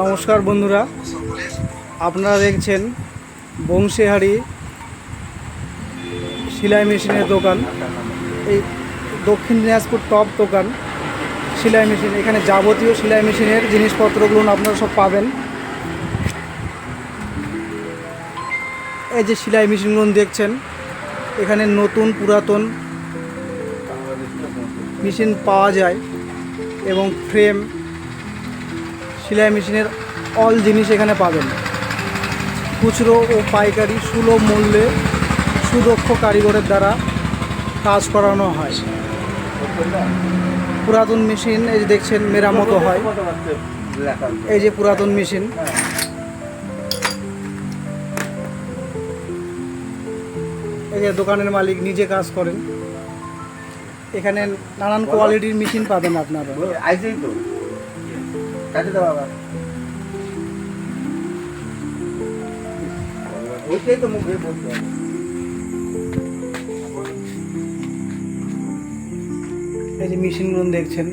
নমস্কার বন্ধুরা, আপনারা দেখছেন বংশীহারি সেলাই মেশিনের দোকান। এই দক্ষিণ দিনাজপুর টপ দোকান, সেলাই মেশিন। এখানে যাবতীয় সেলাই মেশিনের জিনিসপত্রগুলো আপনারা সব পাবেন। এই যে সেলাই মেশিনগুলো দেখছেন, এখানে নতুন পুরাতন মেশিন পাওয়া যায় এবং ফ্রেম সেলাই মেশিনের অল জিনিস এখানে পাবেন। খুচরো ও পাইকারি সুলভ মূল্যে সুদক্ষ কারিগরের দ্বারা কাজ করানো হয়। পুরাতন মেশিন, এই যে দেখছেন, মেরামতো হয়। এই যে পুরাতন মেশিন। এই যে দোকানের মালিক নিজে কাজ করেন। এখানে নানান কোয়ালিটির মেশিন পাবেন আপনারা। কাটে দাও আবার। ওইটাই তো মুখে বলতে হবে। এই যে মেশিনগুলো দেখছেন,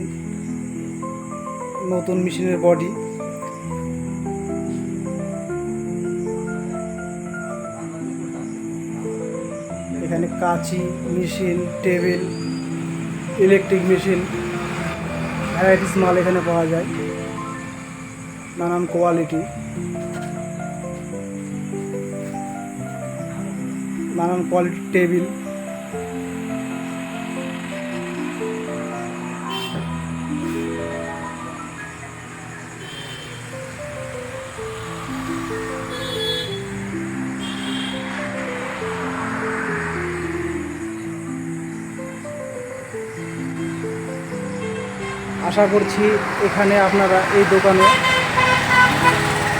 নতুন মেশিনের বডি এখানে কাঁচি machine table electric machine varieties মাল এখানে পাওয়া যায়। নানান কোয়ালিটি নানান কোয়ালিটির টেবিল আশা করছি এখানে আপনারা এই দোকানে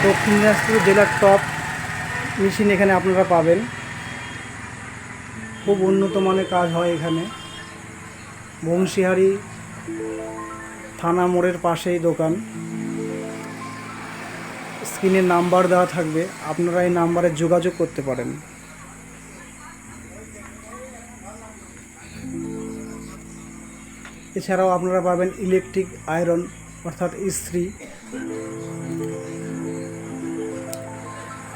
দক্ষিণ দিনাজপুর জেলার টপ মেশিন এখানে আপনারা পাবেন। খুব উন্নত মানের কাজ হয় এখানে। বংশীহারি থানা মোড়ের পাশেই দোকান। স্ক্রিনে নাম্বার দেওয়া থাকবে, আপনারা এই নাম্বারে যোগাযোগ করতে পারেন। এছাড়াও আপনারা পাবেন ইলেকট্রিক আয়রন অর্থাৎ ইস্ত্রি।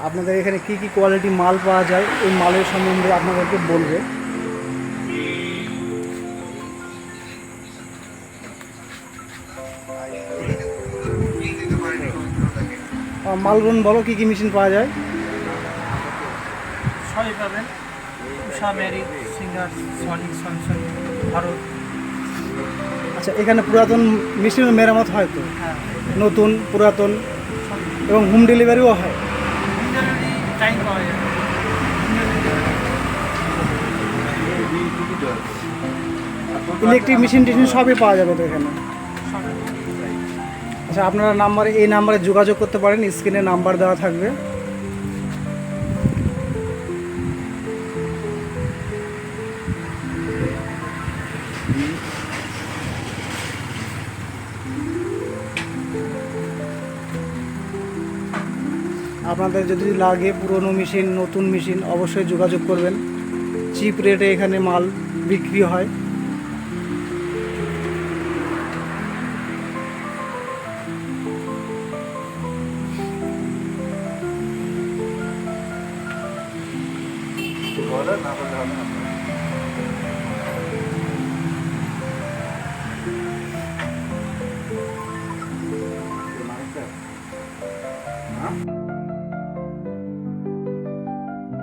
আপনাদের এখানে কি কি কোয়ালিটি মাল পাওয়া যায় এই মালের সম্বন্ধে আপনাদেরকে বলবে। মালগুন বলো কি কি মেশিন পাওয়া যায়? সবই পাবেন। উষা সিঙ্গার স্যামসাং ভারত। আচ্ছা এখানে পুরাতন মেশিন মেরামত হয় তো? হ্যাঁ। নতুন পুরাতন এবং হোম ডেলিভারিও হয়? টাইম পাওয়া যায়। ইলেকট্রিক মেশিন টেশিন সবই পাওয়া যাবে তো এখানে? আচ্ছা আপনারা নাম্বারে এই নাম্বারে যোগাযোগ করতে পারেন স্ক্রিনে নাম্বার দেওয়া থাকবে। আপনাদের যদি লাগে পুরনো মেশিন, নতুন মেশিন, অবশ্যই যোগাযোগ করবেন। চিপ রেটে এখানে মাল বিক্রি হয়।